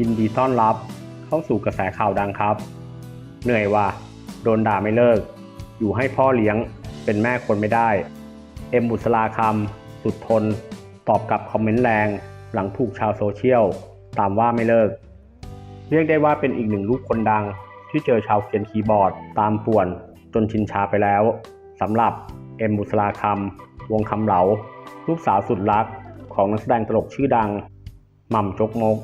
ยินดีต้อนรับเข้าสู่กระแสข่าวดังครับ เหนื่อยว่ะโดนด่าไม่เลิก อยู่ให้พ่อเลี้ยงเป็นแม่คนไม่ได้ เอ็มบุษราคำสุดทน ตอบกลับคอมเมนต์แรง หลังถูกชาวโซเชียล ตามว่าไม่เลิก เรียกได้ว่าเป็นอีกหนึ่งลูกคนดัง ที่เจอชาวเขียนคีย์บอร์ด ตามป่วนจนชินชาไปแล้วสำหรับเอ็มบุษราคำวงคำเหลา ลูกสาวสุดรักของนักแสดงตลกชื่อดังหม่ำจกมก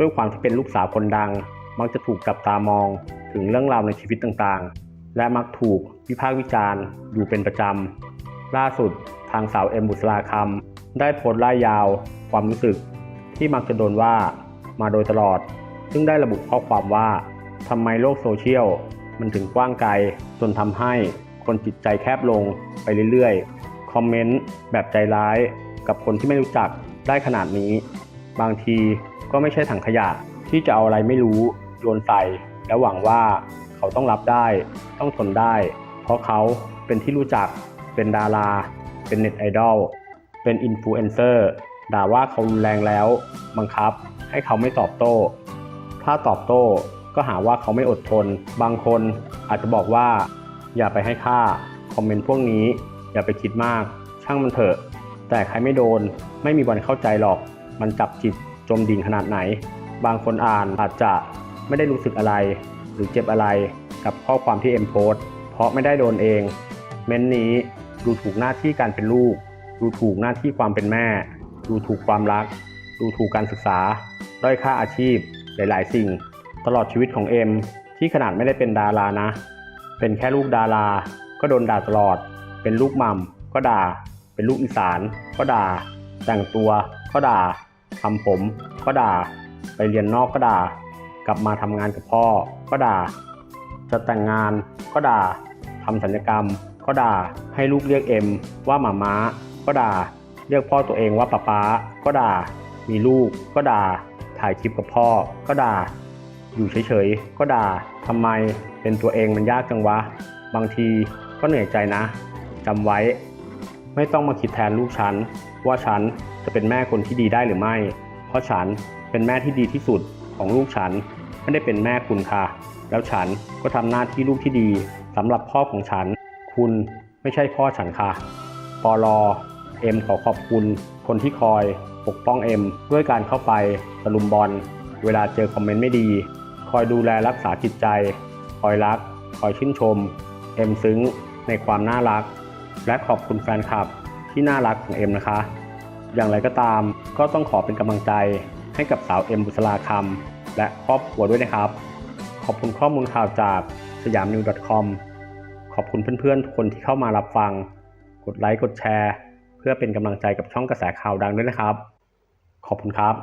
ด้วยความที่เป็นลูกสาวคนดัง มักจะถูกจับตามองถึงเรื่องราวในชีวิตต่างๆ และมักถูกวิพากษ์วิจารณ์อยู่เป็นประจำ ล่าสุดทางสาวเอ็มบุษราคำได้โพสต์ล่ยาว ความรู้สึก ที่มักจะโดนว่ามาโดยตลอด ซึ่งได้ระบุข้อความว่าทำไมโลกโซเชียลมันถึงกว้างไกลจนทำให้คนจิตใจแคบลงไปเรื่อยๆ คอมเมนต์แบบใจร้าย กับคนที่ไม่รู้จักได้ขนาดนี้ บางที ก็ไม่ใช่ถังขยะที่จะเอาอะไรไม่รู้โยนใส่ แล้วหวังว่าเขาต้องรับได้ ต้องทนได้ เพราะเขาเป็นที่รู้จัก เป็นดารา เป็นเน็ตไอดอล เป็นอินฟลูเอนเซอร์ด่าว่าเขารุนแรงแล้ว บังคับให้เขาไม่ตอบโต้ ถ้าตอบโต้ก็หาว่าเขาไม่อดทน บางคนอาจจะบอกว่า อย่าไปให้ค่า คอมเมนต์พวกนี้ อย่าไปคิดมาก ช่างมันเถอะ แต่ใครไม่โดนไม่มีวันเข้าใจหรอก มันจับจิต จมดิ่งขนาดไหน บางคนอ่านอาจจะไม่ได้รู้สึกอะไร หรือเจ็บอะไรกับข้อความที่เอ็มโพสเพราะไม่ได้โดนเอง เม้นต์นี้ดูถูกหน้าที่การเป็นลูก ดูถูกหน้าที่ความเป็นแม่ ดูถูกความรัก ดูถูกการศึกษา ด้อยค่าอาชีพ หลาย ๆ สิ่ง ตลอดชีวิตของเอ็มที่ขนาดไม่ได้เป็นดารานะ เป็นแค่ลูกดารา ก็โดนด่าตลอด เป็นลูกม่ำก็ด่า เป็นลูกอีสาน ก็ด่า แต่งตัวก็ด่า ทำผมก็ด่า ไปเรียนนอกก็ด่า กลับมาทำงานกับพ่อก็ด่า จะแต่งงานก็ด่าทำสัญญกรรม ก็ด่า ให้ลูกเรียกเอ็มว่าหมาม้า ก็ด่า เรียกพ่อตัวเองว่าป๊าป๊า ก็ด่า มีลูกก็ด่า ถ่ายคลิปกับพ่อก็ด่า อยู่เฉยๆก็ด่าทำไมเป็นตัวเองมันยากจังวะ บางทีก็เหนื่อยใจนะจำไว้ ไม่ต้องมาคิดแทนลูกฉัน ว่าฉัน จะเป็นแม่คนที่ดีได้หรือไม่ เพราะฉันเป็นแม่ที่ดีที่สุดของลูกฉันไม่ได้เป็นแม่คุณค่ะ แล้วฉันก็ทำหน้าที่ลูกที่ดีสำหรับพ่อของฉัน คุณไม่ใช่พ่อฉันค่ะปอลอเอ็มขอขอบคุณ คนที่คอยปกป้องเอ็มด้วยการเข้าไปตะลุมบอล เวลาเจอคอมเมนต์ไม่ดี คอยดูแลรักษาจิตใจ คอยรัก คอยชื่นชม เอ็มซึ้งในความน่ารัก และขอบคุณแฟนคลับที่น่ารักของเอ็มนะคะ อย่างไรก็ตาม ก็ต้องขอเป็นกำลังใจให้กับสาวเอ็มบุษราคำและครอบครัวด้วยนะครับ ขอบคุณข้อมูลข่าวจากสยามนิว .com ขอบคุณเพื่อนๆทุกคนที่เข้ามารับฟัง กดไลค์กดแชร์ เพื่อเป็นกำลังใจกับช่องกระแสข่าวดังด้วยนะครับ ขอบคุณครับ